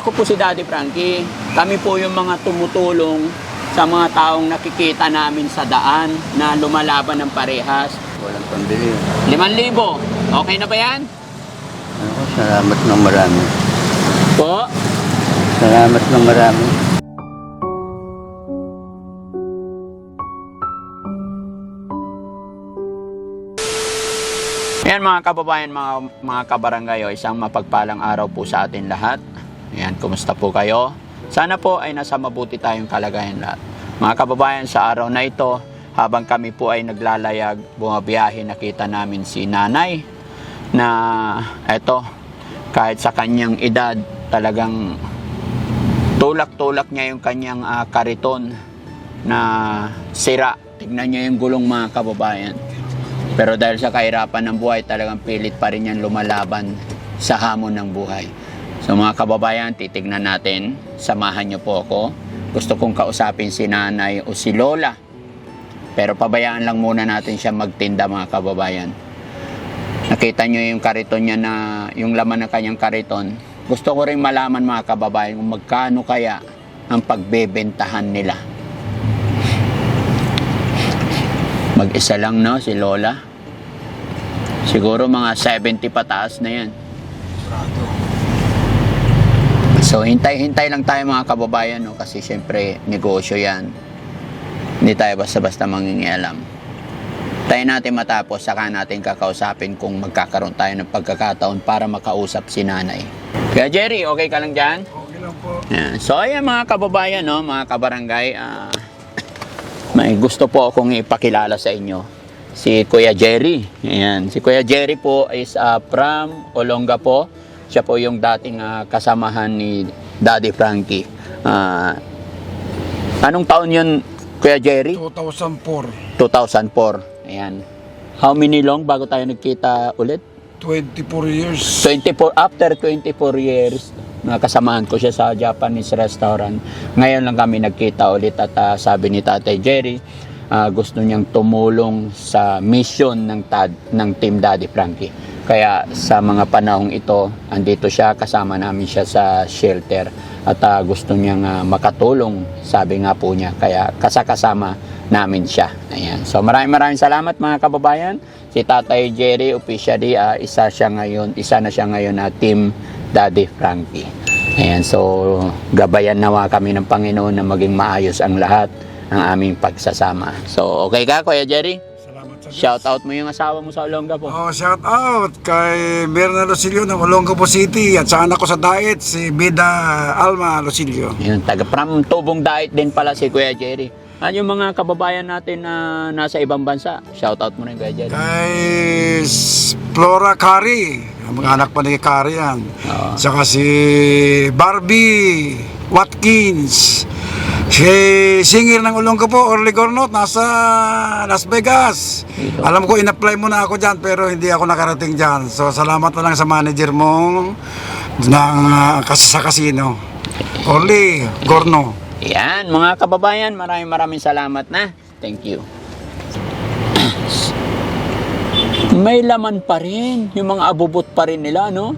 ako po si Daddy Frankie. Kami po yung mga tumutulong sa mga taong nakikita namin sa daan na lumalaban ng parehas. Walang pambili. 5,000. Okay na ba yan? Ako, salamat ng marami. Po? Salamat ng marami. Yan mga kababayan, mga, mga kabarangay, oh, isang mapagpalang araw po sa atin lahat. Yan, kumusta po kayo? Sana po ay nasa mabuti tayong kalagayan lahat. Mga kababayan, sa araw na ito, habang kami po ay naglalayag, bumabiyahe, nakita namin si nanay na eto, kahit sa kanyang edad, talagang tulak-tulak niya yung kanyang ah, kariton na sira. Tignan niya yung gulong mga kababayan. Pero dahil sa kahirapan ng buhay, talagang pilit pa rin yan lumalaban sa hamon ng buhay. So mga kababayan, titignan natin. Samahan niyo po ako. Gusto kong kausapin si nanay o si lola. Pero pabayaan lang muna natin siya magtinda mga kababayan. Nakita niyo yung kariton niya na yung laman ng kanyang kariton. Gusto ko rin malaman mga kababayan kung magkano kaya ang pagbebentahan nila. Mag-isa lang no, si Lola. Siguro mga 70 pataas na yan. So hintay-hintay lang tayo mga kababayan no, kasi syempre negosyo yan. Hindi tayo basta-basta mangingialam. Tayo natin matapos, saka natin kakausapin kung magkakaroon tayo ng pagkakataon para makausap si nanay. Kaya Jerry, okay ka lang dyan? Okay lang po. Yan. So ayan mga kababayan, no, mga kabarangay, ah, may gusto po akong ipakilala sa inyo. Si Kuya Jerry. Ayan. Si Kuya Jerry po is ah, from Olongapo. Siya po yung dating ah, kasamahan ni Daddy Frankie. Ah, anong taon yun, Kuya Jerry? 2004, 2004. Ayan. How many long bago tayo nagkita ulit? 24 years. 24 after 24 years nakasamahan ko siya sa Japanese restaurant. Ngayon lang kami nagkita ulit at ah, sabi ni Tatay Jerry, ah, gusto niyang tumulong sa mission ng tad ng Team Daddy Frankie. Kaya sa mga panahong ito, andito siya kasama namin siya sa shelter at ah, gusto niyang ah, makatulong, sabi nga po niya. Kaya kasakasama namin siya. Ayan. So maraming maraming salamat mga kababayan. Si Tatay Jerry officially ah, isa siya ngayon, isa na siya ngayon na Team Daddy Frankie. Ayan, so gabayan nawa kami ng Panginoon na maging maayos ang lahat ng aming pagsasama. So, okay ka, Kuya Jerry? Shout out mo yung asawa mo sa Olonga po. Oh, shout out kay Berna Lucilio ng Olongapo City at sa anak ko sa Daet, si Bida Alma Lucilio. Yun, taga from Tubong Diet din pala si Kuya Jerry. Ano yung mga kababayan natin na nasa ibang bansa? Shout out mo rin, Kuya Jerry. Kay Flora Kari, ang mga anak pa ni Kari yan. Oo. Saka si Barbie Watkins. Si singer ng Olongapo, Orly Gornot, nasa Las Vegas. Alam ko, in-apply mo na ako dyan, pero hindi ako nakarating dyan. So, salamat na lang sa manager mo ng uh, kas- sa casino. Orly Gorno. Yan, mga kababayan, maraming maraming salamat na. Thank you. May laman pa rin. Yung mga abubot pa rin nila, no?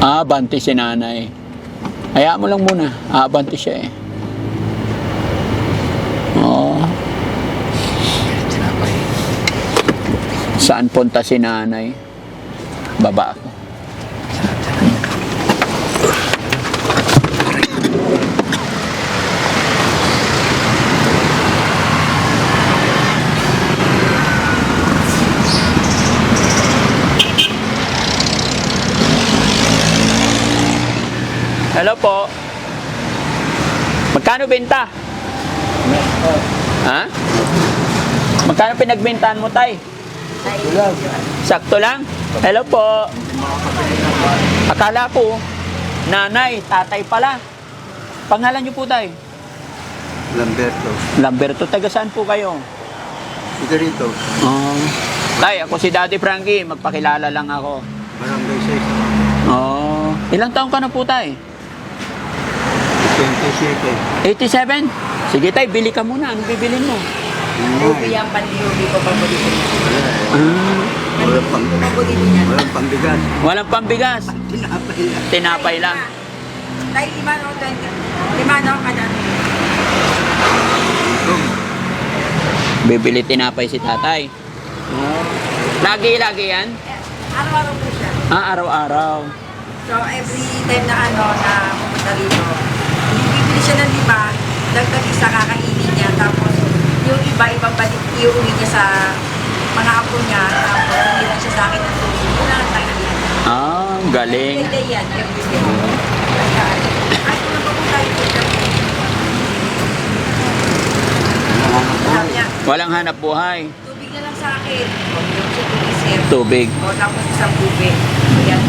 Ah, banti si nanay. Hayaan mo lang muna. Banti siya eh. Oo. Saan punta si nanay? Baba ako. Hello po. Magkano benta? Ha? Magkano pinagbentahan mo, tay? Sakto lang? Hello po. Akala ko, nanay, tatay pala. Pangalan niyo po, tay? Lamberto. Lamberto, taga saan po kayo? Ito rito. Oh. Tay, ako si Daddy Frankie. Magpakilala lang ako. Barangay Oh. Ilang taong ka na po, tay? 6. 27. 87? Sige, tay, bili ka muna. Anong bibilin mo? Hindi Yung pandilubi ko paborito niya. Wala eh. Ah. Walang pang, niya. walang pambigas. Walang pambigas. Tinapay lang. Tinapay lang. Tayo lima no, 20. Lima no, kada. Bibili tinapay si tatay. Lagi-lagi yan? Eh, Araw-araw po siya. Ah, araw-araw. So, every time na ano, na pumunta rito, bibili siya ng lima, dagdag isa kakainin niya, tapos yung iba, ibang balik, iuwi niya sa mga apo niya, tapos hindi lang siya sa akin ng tubig. Wala lang tayo yan. Ah, ang galing. Every day yan, every day. Kaya, ay, kung po tayo dito, sabi niya, Walang hanap buhay. tubig na lang sa akin. O, yung sa tubig, sir. Tubig. O, tapos isang tubig. So, yan.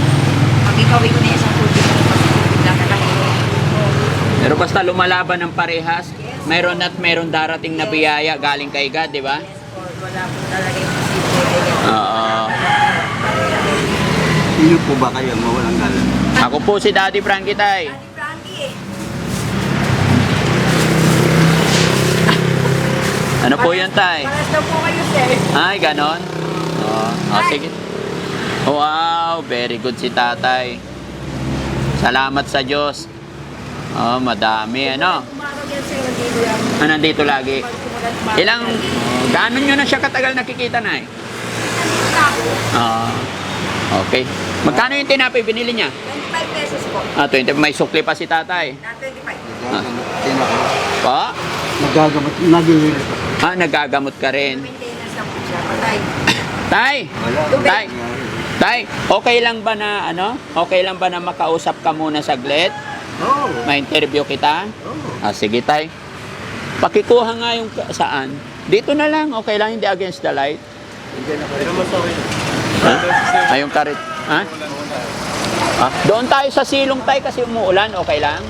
Pag ipawin ko na isang tubig, tapos tubig lang kakainin. Pero basta lumalaban ng parehas, meron at meron darating na biyaya galing kay God, di ba? Yes, po. Wala po talaga yung posible. Ayan. Oo. Sino po ba kayo mawalang galang? Ako po si Daddy Frankie tay. Ate Frankie. Ano po yan tay? Paras daw po kayo, sir. Ay, ganon? Oo. Oh, sige. Wow, very good si tatay. Salamat sa Diyos. Oh, madami, ano? Ah, nandito lagi. Ilang, gaano nyo na siya katagal nakikita na eh? Ah, okay. Magkano yung tinapay binili niya? 25 pesos po. Ah, 20. May sukli pa si tatay. Na 25. Sino ako? Pa? Nagagamot, nagigilis ako. Ah, nagagamot ka rin. Maintenance lang po siya. Patay. Tay! Tay! Tay, okay lang ba na ano? Okay lang ba na makausap ka muna saglit? Oo. Ma-interview kita? Oo. Ah, sige tay. Pakikuha nga yung saan. Dito na lang, okay lang, hindi against the light. Ha? Ah, yung karit. Ha? Ah, doon tayo sa silong tay kasi umuulan, okay lang?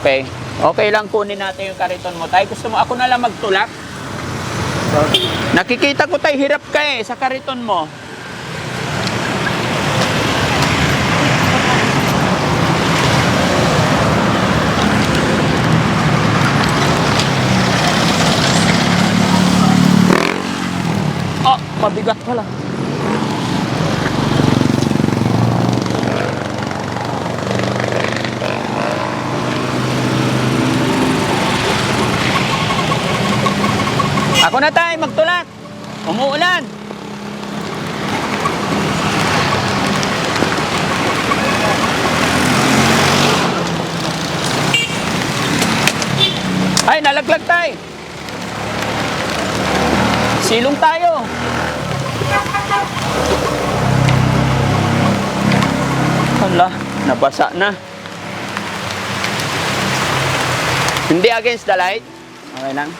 Okay. Okay lang kunin natin yung kariton mo. Tay, gusto mo ako na lang magtulak? Nakikita ko tay, hirap ka eh sa kariton mo. Oh, mabigat pala. Ako na tayo, magtulak. Umuulan. Ay, nalaglag tayo. Silong tayo. Hala, nabasa na. Hindi against the light. Okay lang.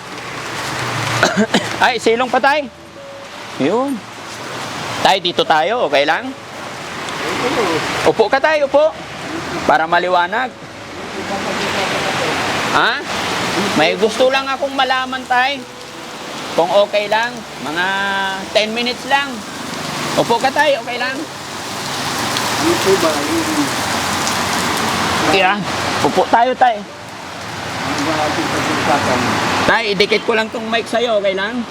Ay, silong pa tayo. Yun. Tayo, dito tayo. Okay lang? Upo ka tayo, upo. Para maliwanag. Ha? May gusto lang akong malaman tayo. Kung okay lang, mga 10 minutes lang. Upo ka tayo, okay lang? Po ba yung Kaya, upo tayo tayo. Tay, idikit ko lang tong mic sa'yo, okay lang?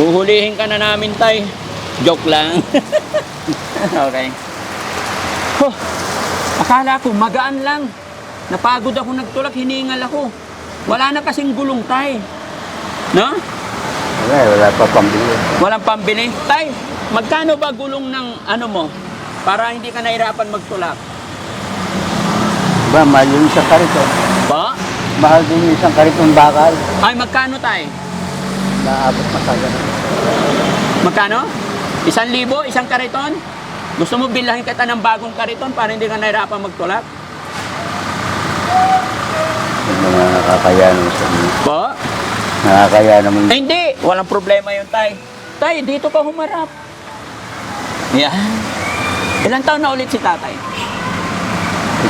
Uhulihin ka na namin, tay. Joke lang. okay. Huh, akala ko magaan lang. Napagod ako nagtulak, hiningal ako. Wala na kasing gulong, tay. No? Wala, wala pa pambili. Walang pambili. Tay, magkano ba gulong ng ano mo? Para hindi ka nahirapan magtulak. Ba, mahal yung isang kariton. Ba? Mahal din yung isang kariton bakal. Ay, magkano, tay? Naabot matagal. Magkano? Isang libo, isang kariton? Gusto mo bilahin kita ng bagong kariton para hindi ka nahirapan magtulak? Yung mga nakakaya naman sa mga. Po? Nakakaya naman. Eh, hindi. Walang problema yun, tay. Tay, dito ka humarap. Yan. Ilang taon na ulit si tatay?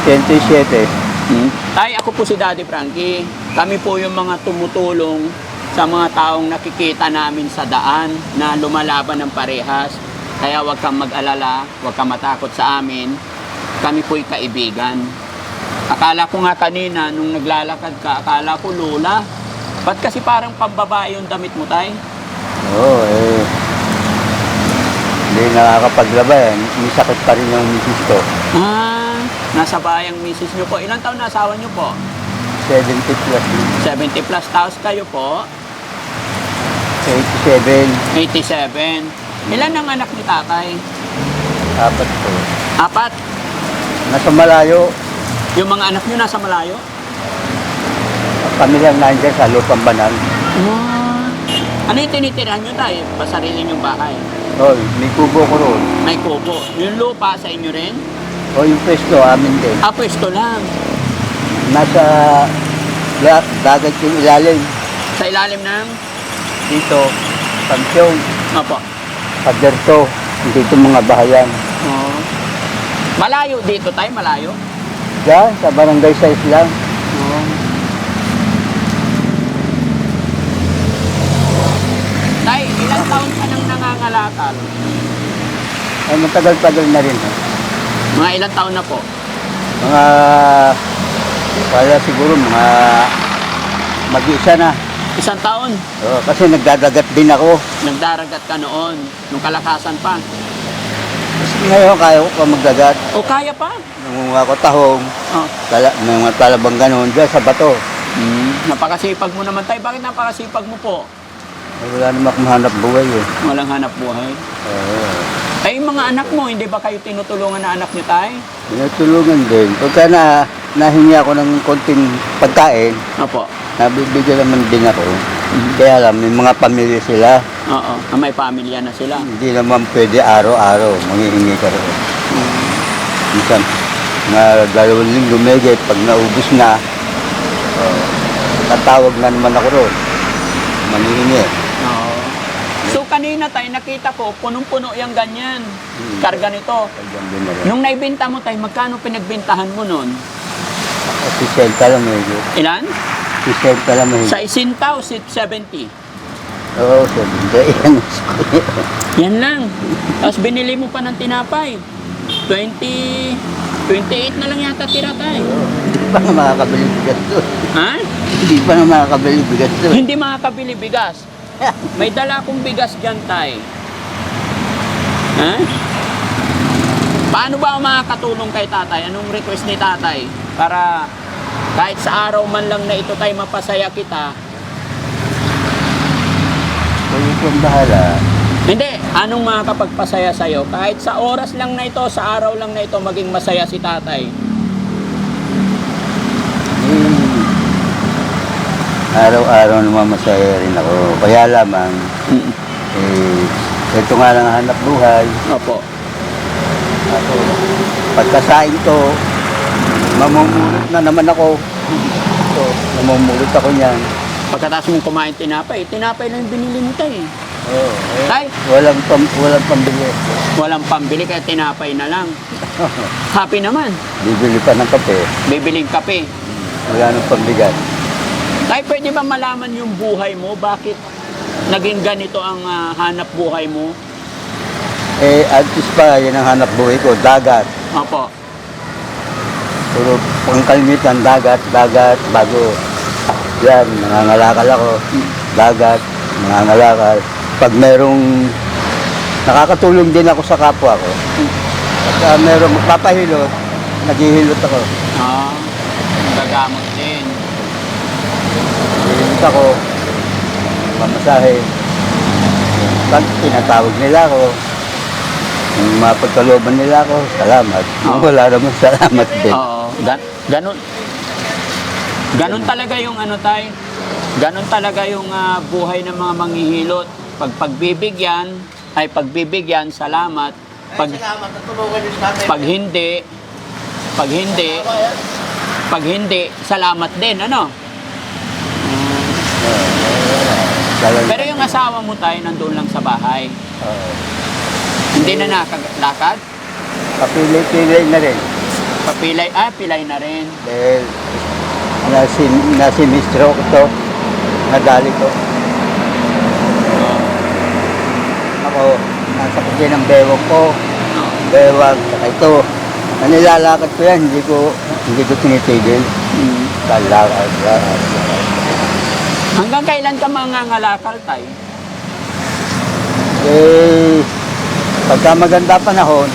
87. Hmm? Tay, ako po si Daddy Frankie. Kami po yung mga tumutulong sa mga taong nakikita namin sa daan na lumalaban ng parehas. Kaya huwag kang mag-alala, huwag kang matakot sa amin. Kami po'y kaibigan. Akala ko nga kanina, nung naglalakad ka, akala ko lola. Ba't kasi parang pambabae yung damit mo, tay? Oo, eh. Hindi nakakapaglaba eh. May sakit pa rin yung misis ko. Ah, nasa bayang misis nyo po. Ilang taon na asawa nyo po? 70 plus. 70 plus. Tapos kayo po? 87. 87. Ilan ang anak ni tatay? Apat po. Apat. Nasa malayo. Yung mga anak nyo nasa malayo? Pamilyang nandiyan sa Lupang Banal. Ah. Ano yung tinitirahan nyo tayo? Pasarili yung bahay? Oh, may kubo ko roon. May kubo. Yung lupa sa inyo rin? O yung pwesto, amin din. Ah, pwesto lang. Nasa la, dagat yung ilalim. Sa ilalim ng... Dito, Pansyong, Opo. Paderto, dito mga bahayan. Oh. Malayo dito tayo, malayo. Diyan, sa barangay sa Islam. Oh. Tay, ilang taon ka nang nangangalakal? Ay, matagal-tagal na rin. eh. Mga ilang taon na po? Mga, wala siguro, mga mag-isa na. Isang taon. Oh, kasi nagdadagat din ako. Nagdaragat ka noon, nung kalakasan pa. Kasi ngayon, kaya ko pa magdagat. O kaya pa? Nangunga ko tahong, Oh. tala, may mga talabang ganun, dyan sa bato. Mm. Napakasipag mo naman tayo. Bakit napakasipag mo po? Ay, wala naman akong hanap buhay eh. Walang hanap buhay. Oo. Ay, mga anak mo, hindi ba kayo tinutulungan na anak niyo tayo? Tinutulungan din. Pagka na, nahingi ako ng konting pagkain, Opo. nabibigyan naman din ako. Kaya lang, may mga pamilya sila. Oo. Ah, may pamilya na sila. Hindi naman pwede araw-araw manghihingi ka rin. Minsan, na dalawang linggo megay, pag naubos na, uh, tatawag na naman ako ron. Manghihingi. Kanina tayo nakita ko, punong-puno yung ganyan. Karga nito. Nung naibenta mo tayo, magkano pinagbintahan mo nun? Si Senta lang medyo. Ilan? Si Senta lang medyo. Sa isintaw, 70. Oo, ko. Yan. Yan lang. Tapos binili mo pa ng tinapay. 20, 28 na lang yata tira tayo. Hindi pa na makakabili bigas doon. Ha? Hindi pa na makakabili bigas doon. Hindi makakabili bigas. May dala akong bigas dyan tay. Ha? Paano ba makakatulong kay tatay? Anong request ni tatay? Para kahit sa araw man lang na ito tayo mapasaya kita. Kung bahala. Hindi, anong makakapagpasaya sa'yo? Kahit sa oras lang na ito, sa araw lang na ito, maging masaya si tatay. Eh, araw-araw naman masaya rin ako. Kaya lamang, Mm. eh, ito nga lang ang hanap buhay. Opo. Ako, pagkasain ko, mamumulot na naman ako. So, namumulot ako niyan. Pagkatapos mong kumain tinapay, tinapay lang yung binili mo tayo. eh. Oh, eh, Tay, walang, pam, walang pambili. walang pambili kaya tinapay na lang. Happy naman. Bibili pa ng kape. Bibiling kape. Wala nang pambigat. Tay, pwede ba malaman yung buhay mo? Bakit naging ganito ang ah, hanap buhay mo? Eh, antes pa, yan ang hanap buhay ko, dagat. Opo. Puro pangkalimitan, dagat, dagat, bago. Yan, nangangalakal ako. Dagat, nangangalakal. Pag merong nakakatulong din ako sa kapwa ko. Pag uh, merong magpapahilot, naghihilot ako. Ah, gagamot din. Naghihilot ako, mamasahe. Pag tinatawag nila ako, yung mapagkalooban nila ako, salamat. Oo. Wala naman salamat din. Oo, gan- ganun. Ganun talaga yung ano tay. Ganun talaga yung ah, buhay ng mga manghihilot. Pag pagbibigyan, ay pagbibigyan, salamat. Pag, pag hindi, pag hindi, pag hindi, salamat din, ano? Pero yung asawa mo tayo nandun lang sa bahay. Oo. Hindi na nakalakad. Papili-pili na rin. Papilay, ah, pilay na rin. Dahil nasi, nasinistro ko to, nadali ko. Ako, nasa kasi ng bewang ko, Oo. bewang, saka ito. Nanilalakad ko yan, hindi ko, hindi ko tinitigil. Mm. Kalakad, lakad, lakad. Hanggang kailan ka mangangalakal, tay? Eh, pagka maganda panahon,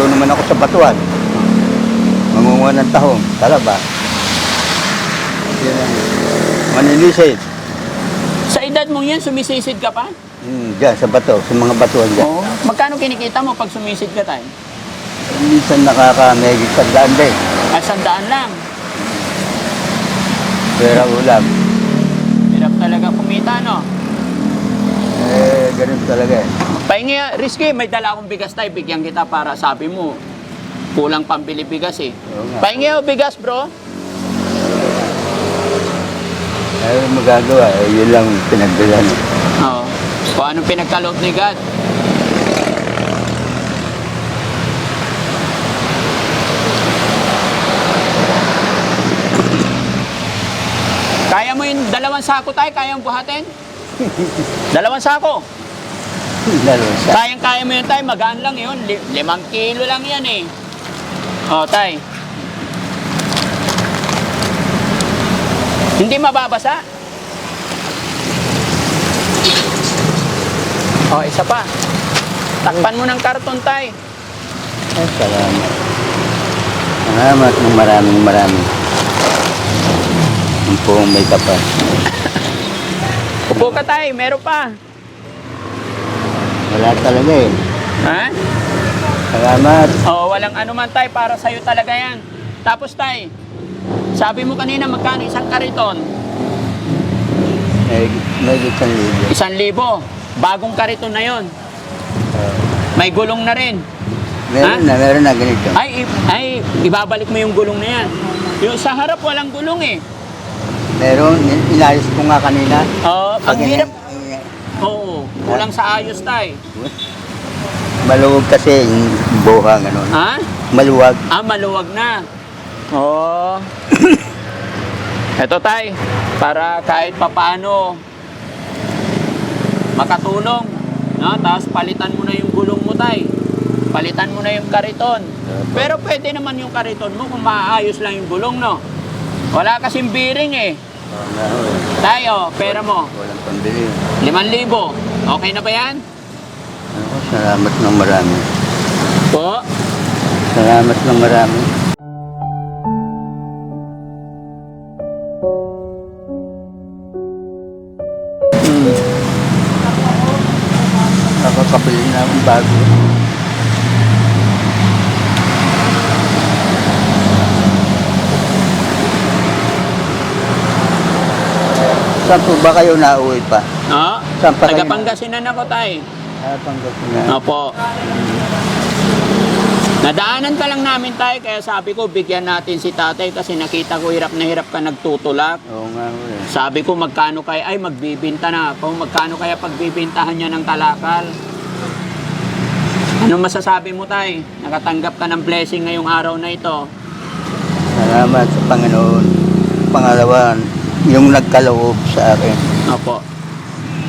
doon naman ako sa batuan. Mangunguha ng tahong, talaba. Manilisid. Sa edad mo yan, sumisisid ka pa? Hmm, dyan, sa bato, sa mga batuan dyan. Oo. Magkano kinikita mo pag sumisid ka, tay? Minsan nakakamegit sa daan din. Ay, sandaan lang. Pera ulam. Talaga kumita, no? Eh, ganun talaga eh. Pahingi, risky, may dala akong bigas tayo, bigyan kita para sabi mo, kulang pambili bigas eh. Oo nga. Pahingi o bigas, bro? Ano magagawa? Eh, yun lang pinagdala niya. Oo. Kung anong pinagkaloob ni God. Kaya mo yung dalawang sako tayo, kayang buhatin? dalawang sako. Lalo sa... Kayang kaya mo yun tayo, magaan lang yun. Li- limang kilo lang yan eh. O, tay. Hindi mababasa. O, isa pa. Takpan mo ng karton, tay. Ay, salamat. Salamat ng maraming maraming. Ang buong may kapal. Upo ka, tay. Meron pa. Wala talaga eh. Ha? Salamat. O, walang ano man, tay. Para sa'yo talaga yan. Tapos, tay. Sabi mo kanina, magkano isang kariton? May, may isang libo. Isang libo. Bagong kariton na yon. May gulong na rin. meron Ha? na, meron na ganito. Ay, ay, ibabalik mo yung gulong na yan. Yung sa harap, walang gulong eh. Meron, in- inayos ko nga kanina. Oo, ang Pag hirap. Oo, kulang sa ayos tay. Maluwag kasi yung buha, gano'n. Ha? Maluwag. Ah, maluwag na. Oo. Eto tay, para kahit papano makatulong. No? Tapos palitan mo na yung gulong mo tay. Palitan mo na yung kariton. Pero pwede naman yung kariton mo kung maayos lang yung gulong, no? Wala kasing bearing eh. Tayo, pera mo. Walang pambili. Liman libo. Okay na ba yan? Ako, salamat ng marami. Po. Salamat ng marami. Saan po ba kayo nauwi pa? No? Saan pa kayo? Taga Pangasinan ako, tay. Ah, Pangasinan. Opo. Nadaanan ka lang namin tayo, kaya sabi ko, bigyan natin si tatay kasi nakita ko hirap na hirap ka nagtutulak. Oo nga eh. Sabi ko, magkano kaya, ay magbibinta na ako, magkano kaya pagbibintahan niya ng talakal. Ano masasabi mo tay? Nakatanggap ka ng blessing ngayong araw na ito. Salamat sa Panginoon. Pangalawa, yung nagkaloob sa akin. Opo.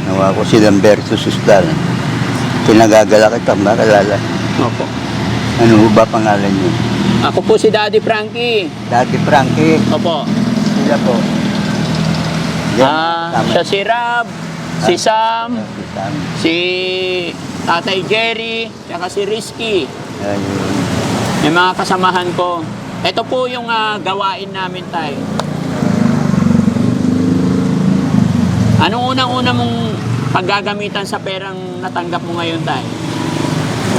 Nawa ko si Lamberto Sustal. Pinagagala kita, makalala. Opo. Ano ho ba pangalan niyo? Ako po si Daddy Frankie. Dati Frankie, Opo. sila po. Yan, Ah, tama. siya si si Sam, Si Sam. si Tatay Jerry, saka si Risky. Ayun. May mga kasamahan ko. Ito po yung ah, gawain namin tayo. Anong unang-una mong paggagamitan sa perang natanggap mo ngayon tayo?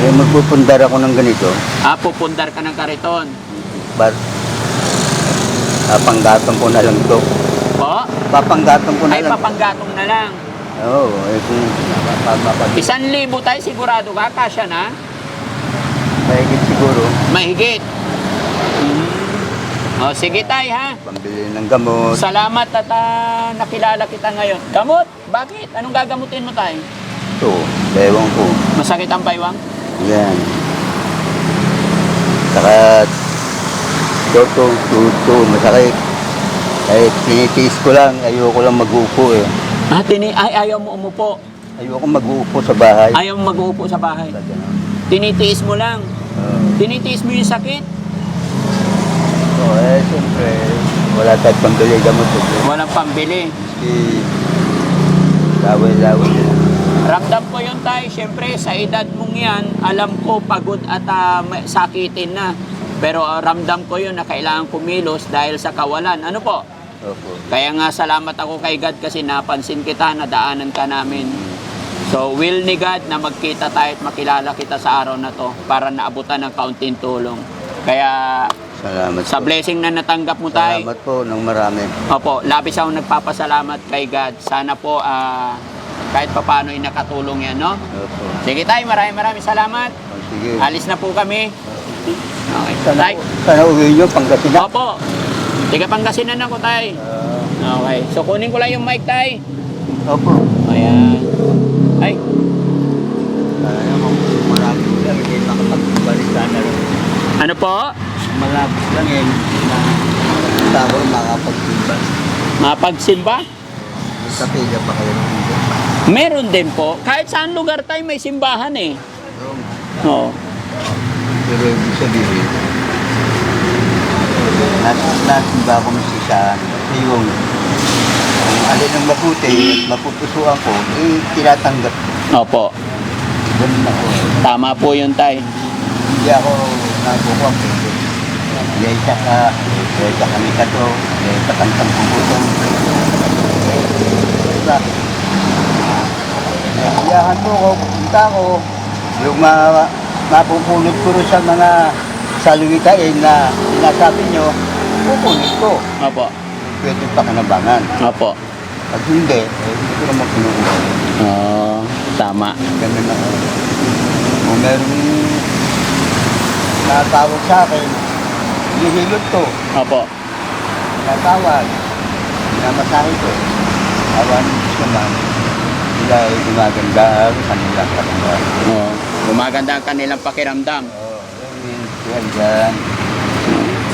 Eh, magpupundar ako ng ganito. Ah, pupundar ka ng kariton. Bar. Papanggatong ko na lang to. Po? Papanggatong ko na Ay, lang. papanggatong na lang. Oo, eh kung mapapapag... Isang libo tayo, sigurado ka, kasya na? Mahigit siguro, Mahigit. O, sige tayo ha. pambili ng gamot. Salamat at ah, nakilala kita ngayon. Gamot? Bakit? Anong gagamutin mo tayo? Ito, ewan ko. Masakit ang baywang? Yan. Saka, toto, tuto, masakit. Kahit tinitiis ko lang, ayoko lang mag-upo eh. Ah, tini ay, ayaw mo umupo. Ayoko mag-uupo sa bahay. Ayaw mo mag-uupo sa bahay. Talaga. Tinitiis mo lang. Oo. Tinitiis mo yung sakit. So, eh, siyempre, wala tayong pambili gamot. eh. Walang pambili. eh, laway-laway na. Ramdam ko yun tayo, syempre sa edad mong yan, alam ko pagod at ah, may- sakitin na. Pero ah, ramdam ko yun na kailangan kumilos dahil sa kawalan. Ano po? Opo. Kaya nga salamat ako kay God kasi napansin kita, nadaanan ka namin. So will ni God na magkita tayo at makilala kita sa araw na to para naabutan ng kaunting tulong. Kaya Salamat sa po. blessing na natanggap mo tayo, Salamat po ng marami. Opo, labis ako nagpapasalamat kay God. Sana po ah, kahit papano ay nakatulong yan, no? Opo. Sige tayo, maraming maraming salamat. Sige. Alis na po kami. Okay. Sana, Tay. sana uwi nyo Pangasinan. Opo. Tiga Pangasinan ako, tay. Ah, Okay. So, kunin ko lang yung mic, tay. opo. Ayan. Ay, Sana naman malapit lang, hindi makapagbalik sana rin. ano po? Lang eh, na tao makapagtimbang. Mapagsimba? May kapila pa kayo ng. Meron din po. Kahit saan lugar tayo may simbahan eh. Oo. Oo. Pero ibig sabihin, nasimba ko mas isa, kasi yung alin ang mabuti mapupusuan ko, eh, tinatanggap ko. Opo. Ganun ako. Tama po yun, tay. Hindi ako nabukuha sa ka, sa kami ka to, dahil sa kantang puputong. Diba? Iyahan mo ko, punta ko, yung ma mapupulot ko rin sa mga salwitain na sinasabi nyo, pupunit ko. Opo. Pwede pa kanabangan. Opo. Pag hindi, eh, hindi ko naman pinukuha. Oo. tama. Ganun ako. Kung meron natawag sa akin, hinihilot ko, Opo. natawag, pinamasahe ko. Awan naman, sila ay gumaganda ang kanilang katawan. Oo. Gumaganda ang kanilang pakiramdam. Oo, yun, yan dyan.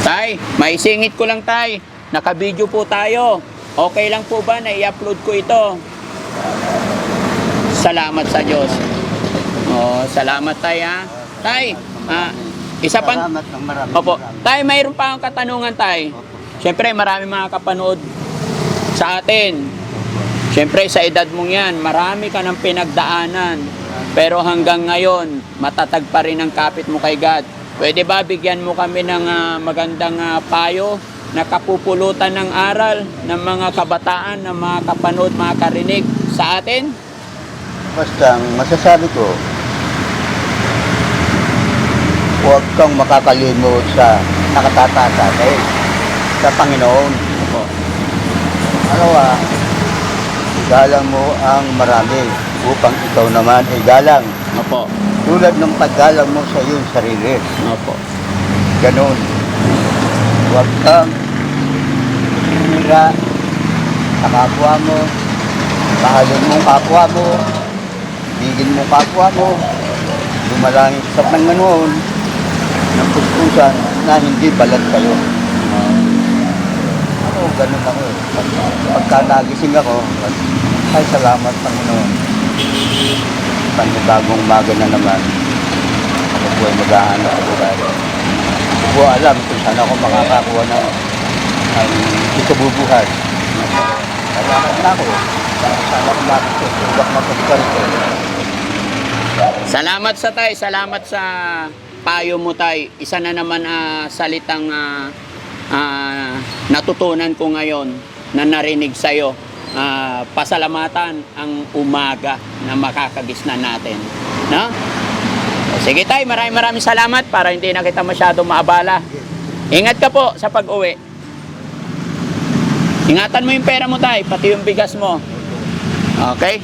Tay, may singit ko lang tay. Naka-video po tayo. Okay lang po ba na i-upload ko ito? Salamat sa Diyos. Oh, salamat tay ha. Tay, ah, isa pang Salamat ng marami. Opo. marami. Tay, mayroon pa akong katanungan tay. Opo. Siyempre, marami mga kapanood sa atin. Siyempre, sa edad mong yan, marami ka ng pinagdaanan. Pero hanggang ngayon, matatag pa rin ang kapit mo kay God. Pwede ba bigyan mo kami ng ah, magandang ah, payo na kapupulutan ng aral ng mga kabataan, ng mga kapanood, mga karinig sa atin? Basta ang masasabi ko, huwag kang makakalimot sa nakatatasa eh, sa Panginoon. Opo. Alawa, igalang mo ang marami upang ikaw naman ay galang. Opo. Tulad ng paggalang mo sa iyong sarili. Opo. Ganon. Huwag kang sinira sa kapwa mo. Mahalin mo ang kapwa mo. Bigin mo kapwa mo. Lumalangin sa Panginoon ng puspusan na hindi balat kayo. Ako, ganun ako. eh. Pag, pagka nagising ako, ay salamat Panginoon. Panibagong umaga na naman. Ako po ay maghahanap ako tayo. Hindi ko alam kung saan ako makakakuha ng ang ikabubuhay. Salamat na ako. Sana ako makakita. Huwag mapagkarito. Salamat sa tay, salamat sa payo mo tay. Isa na naman ah, salitang ah, ah, natutunan ko ngayon na narinig sa'yo. Ah, pasalamatan ang umaga na makakagisna natin. No? Sige tay, maraming maraming salamat para hindi na kita masyadong maabala. Ingat ka po sa pag-uwi. Ingatan mo yung pera mo tay, pati yung bigas mo. Okay?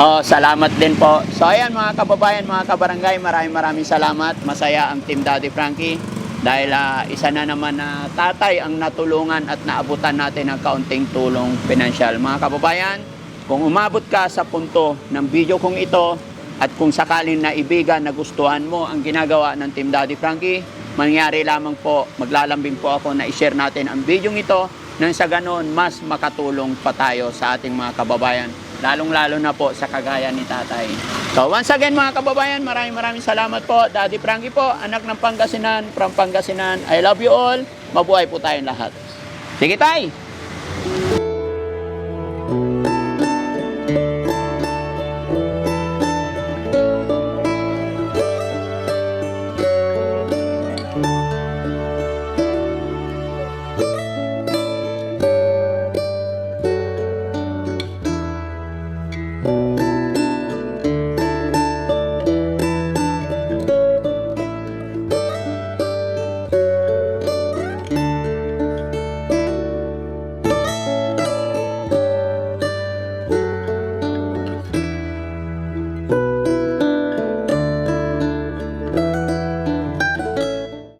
Oh, salamat din po. So ayan mga kababayan, mga kabarangay, maraming maraming salamat. Masaya ang Team Daddy Frankie dahil ah, isa na naman na tatay ang natulungan at naabutan natin ng kaunting tulong pinansyal. Mga kababayan, kung umabot ka sa punto ng video kong ito at kung sakaling naibigan na gustuhan mo ang ginagawa ng Team Daddy Frankie, mangyari lamang po, maglalambing po ako na i-share natin ang video ito nang sa ganon mas makatulong pa tayo sa ating mga kababayan lalong-lalo na po sa kagaya ni tatay. So once again mga kababayan, maraming maraming salamat po. Daddy Frankie po, anak ng Pangasinan, from Pangasinan. I love you all. Mabuhay po tayong lahat. Sige tay!